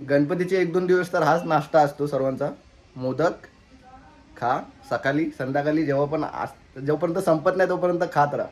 गणपतीचे एक दोन दिवस तर हाच नाश्ता असतो सर्वांचा. मोदक खा सकाळी संध्याकाळी जेव्हा पण आस- जोपर्यंत संपत नाही तोपर्यंत खात राहा.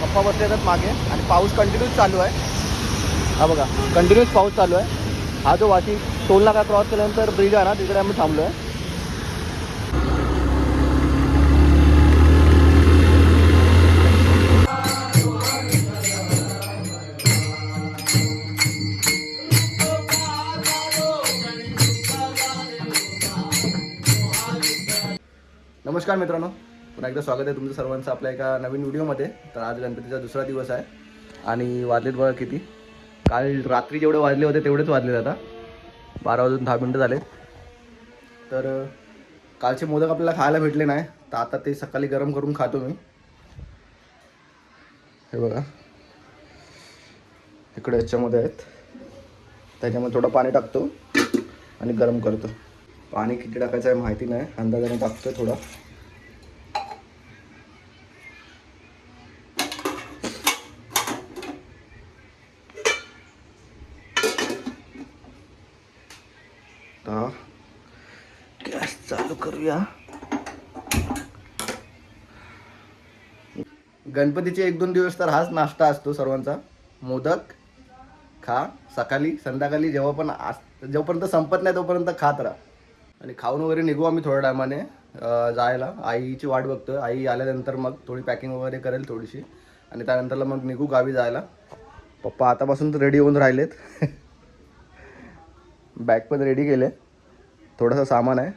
पप्पा बसले आहेत मागे आणि पाऊस कंटिन्यूच चालू आहे. हा बघा कंटिन्यूच पाऊस चालू आहे. हा जो वाशी टोलनाका क्रॉस केल्यानंतर ब्रिज आहे ना तिकडे आम्ही थांबलो आहे नमस्कार मित्रांनो. पुन्हा एकदा स्वागत आहे तुमचं सर्वांचं आपल्या एका नवीन व्हिडिओमध्ये. तर आज गणपतीचा दुसरा दिवस आहे आणि वाजलेत बघा किती. काल रात्री जेवढे वाजले होते तेवढेच वाजले आता. बारा वाजून दहा मिनटं झाले तर कालचे मोदक आपल्याला खायला भेटले नाही. तर आता ते सकाळी गरम करून खातो मी. हे बघा. इकडे याच्यामध्ये आहेत. त्याच्यामध्ये थोडं पाणी टाकतो आणि गरम करतो. पाणी किती टाकायचं आहे माहिती नाही. अंदाजाने टाकतो थोडा आता गॅस चालू करूया गणपतीचे एक दोन दिवस तर हाच नाश्ता असतो सर्वांचा. मोदक खा सकाळी संध्याकाळी जेव्हा पण आस- जोपर्यंत संपत नाही तोपर्यंत खात राहा. आणि खाऊन वगैरे निघू आम्ही थोड्या टायमाने जायला. आईची वाट बघतो आई आल्यानंतर मग थोडी पॅकिंग वगैरे करेल थोडीशी. आणि त्यानंतरला मग निघू गावी जायला. पप्पा आतापासून तर रेडी होऊन राहिलेत. बॅग पण रेडी केले. थोडंसं सामान आहे.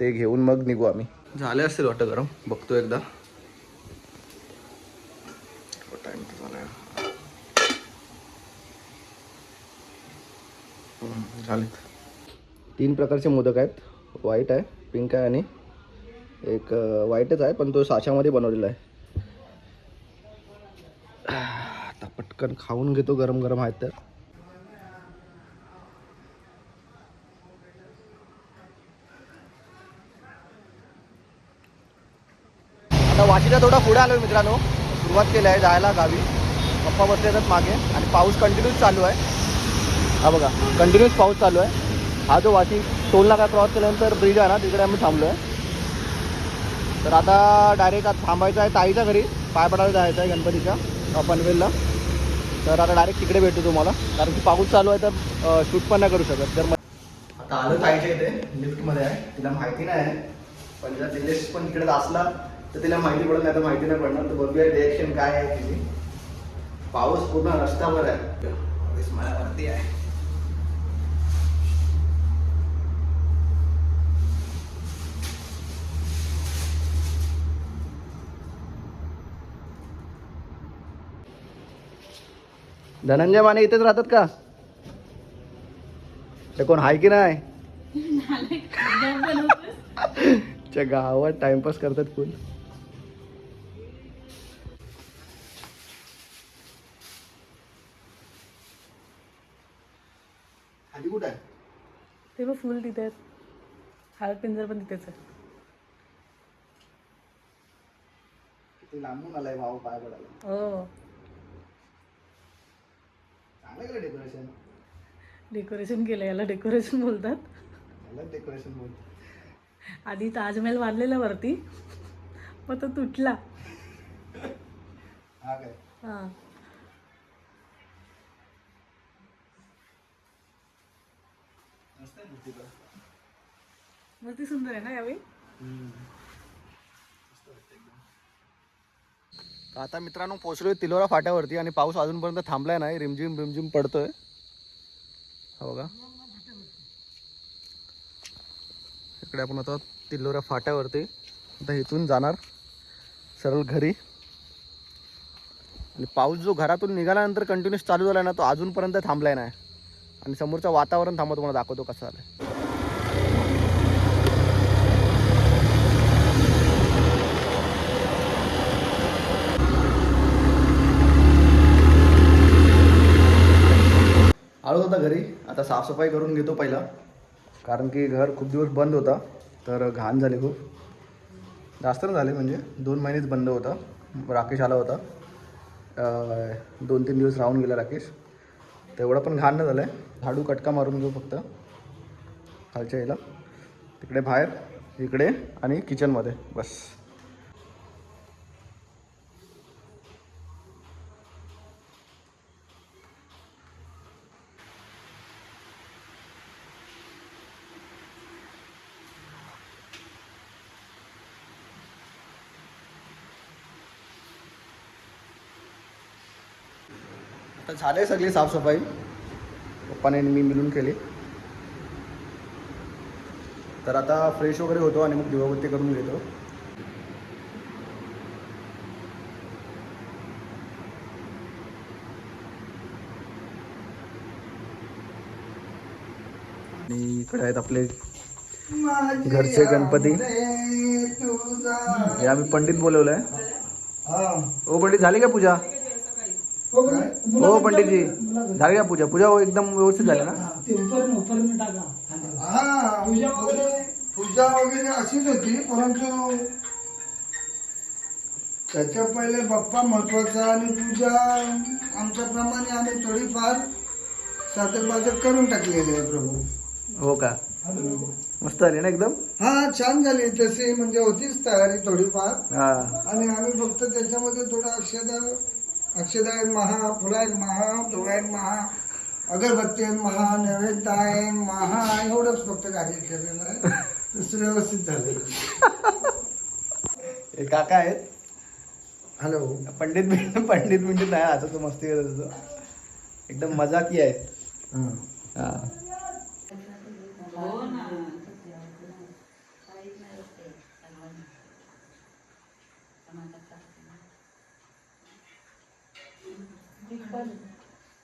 ते घेऊन मग निघू आम्ही. झाले असतील वाटतं गरम. बघतो एकदा. टाइम तर झाला झालेत. तीन प्रकारचे मोदक आहेत. व्हाईट आहे पिंक आहे आणि एक व्हाईटच आहे पण तो साच्यामध्ये बनवलेला आहे. आता पटकन खाऊन घेतो गरम गरम आहेत तर. आता वाशीला थोडा पुढे आलो मित्रांनो. सुरुवात केली आहे जायला गावी. पप्पा बसले आहेत मागे आणि पाऊस कंटिन्यूच चालू आहे. हा बघा कंटिन्यूस पाऊस चालू आहे. हा जो वाशी टोलला काय क्रॉस केल्यानंतर ब्रिज आहे ना तिकडे आम्ही थांबलो आहे तर आता डायरेक्ट आता थांबायचं आहे ताईच्या घरी. पाय पडायला जायचं आहे गणपतीच्या पनवेलला तर आता डायरेक्ट तिकडे भेटतो तुम्हाला. कारण की पाऊस चालू आहे तर शूट पण नाही करू शकत. तर मग आता आलो ताईच्या इथे लिफ्टमध्ये आहे. तिला माहिती नाही आहे. पण जर दिलेश पण तिकडे असला तर तिला माहिती पडत नाही तर माहिती नाही पडणार. तर बघूया रिएक्शन काय आहे तिची. पाऊस पूर्ण रस्त्यावर आहे. विस्मयावरती आहे. धनंजय माने इथेच राहतात का? ते कोण आहे की नाही? गावात टाइमपास करतात फुल फुल तिथे आहेत. हळद पिंजर पण तिथेच आहे. ते लांबून आलाय भाऊ पाय पडायला. हो. चांगलं केलं डेकोरेशन डेकोरेशन केलं याला डेकोरेशन बोलतात. झालं डेकोरेशन बोलतो आधी ताजमहल बांधलेला वरती मग तो तुटला. हा काय? हां मस्त आहे मूर्ती पण. मग सुंदर आहे ना यावेळी? आता मित्रांनो पोहोचलोय तिलोरा फाट्यावरती आणि पाऊस अजूनपर्यंत थांबलाय नाही. रिमझिम रिमझिम पडतोय. हो का इकडे आपण आता तिलोरा फाट्यावरती. आता इथून जाणार सरळ घरी. आणि पाऊस जो घरातून निघाल्यानंतर कंटिन्युअस चालू झाला ना तो अजूनपर्यंत थांबलाय नाही. आणि समोरचं वातावरण थांबा तुम्हाला दाखवतो कसं झालंय आलो होता घरी. आता साफसफाई करून घेतो पहिला. कारण की घर खूप दिवस बंद होता. तर घाण झाली खूप. जास्त नाही झाले म्हणजे दोन महिनेच बंद होता. राकेश आला होता. दोन तीन दिवस राहून गेला राकेश. तेवढं पण घाण नाही झालं आहे झाडू कटका मारून घेऊ फक्त. खालच्या याला. तिकडे बाहेर इकडे आणि किचनमध्ये बस. आता झाले सगळी साफसफाई. पप्पाने मी मिळून केली. तर आता फ्रेश वगैरे होतो आणि मग दिवाबत्ती करून घेतो. आणि इकडे आहेत आपले घरचे गणपती. हे आम्ही पंडित बोलवलंय. ओ पंडित झाली का पूजा? हो पंडितजी. झाली का पूजा. पूजा एकदम व्यवस्थित झाली ना? हा पूजा वगैरे अशीच होती परंतु त्याच्या पहिले बाप्पा महत्त्वाचा आणि पूजा आमच्याप्रमाणे आम्ही थोडीफार साधक करून टाकलेली आहे प्रभू. हो का? मस्त झाली ना एकदम? हा छान झाली. तशी म्हणजे होतीच तयारी थोडीफार. हा. आणि आम्ही फक्त त्याच्यामध्ये थोडं अक्षदा अक्षदायन महा फुलायन महा धुवायन महा अगरबत्तीयन महा नैवेद्यायन महा एवढंच फक्त कार्य केलेलं आहे. दुसरं व्यवस्थित झालं हे काका आहेत. हॅलो पंडित बिंडित पंडित बिंडित नाही आता तो मस्ती करत होतो. एकदम मजाकी आहेत. हा.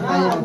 compañero.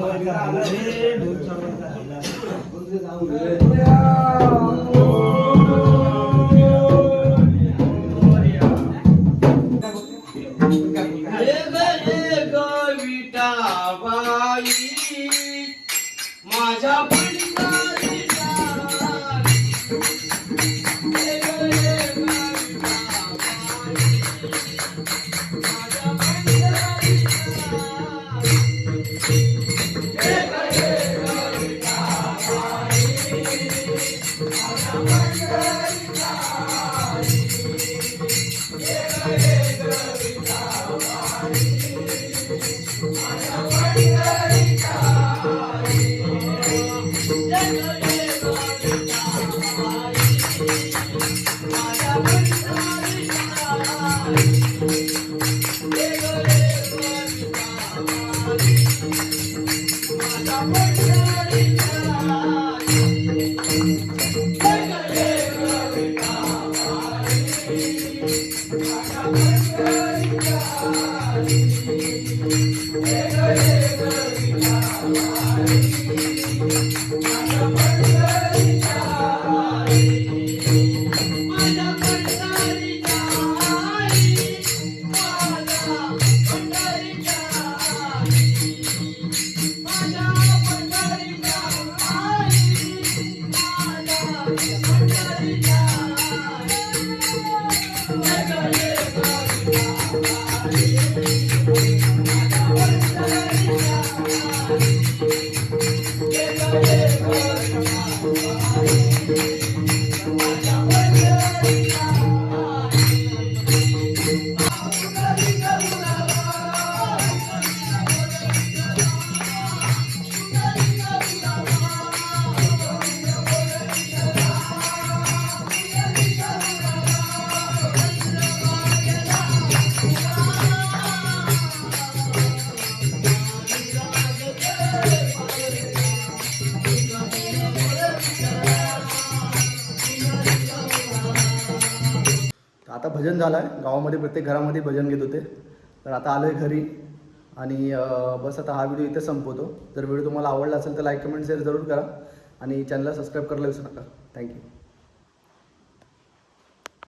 माझ्या तर आता भजन झालं आहे गावामध्ये प्रत्येक घरामध्ये भजन घेत होते. तर आता आलो आहे घरी आणि बस आता हा व्हिडिओ इथे संपवतो. जर व्हिडिओ तुम्हाला आवडला असेल तर लाईक कमेंट शेअर जरूर करा आणि चॅनलला सबस्क्राईब करायला विसरू नका. थँक्यू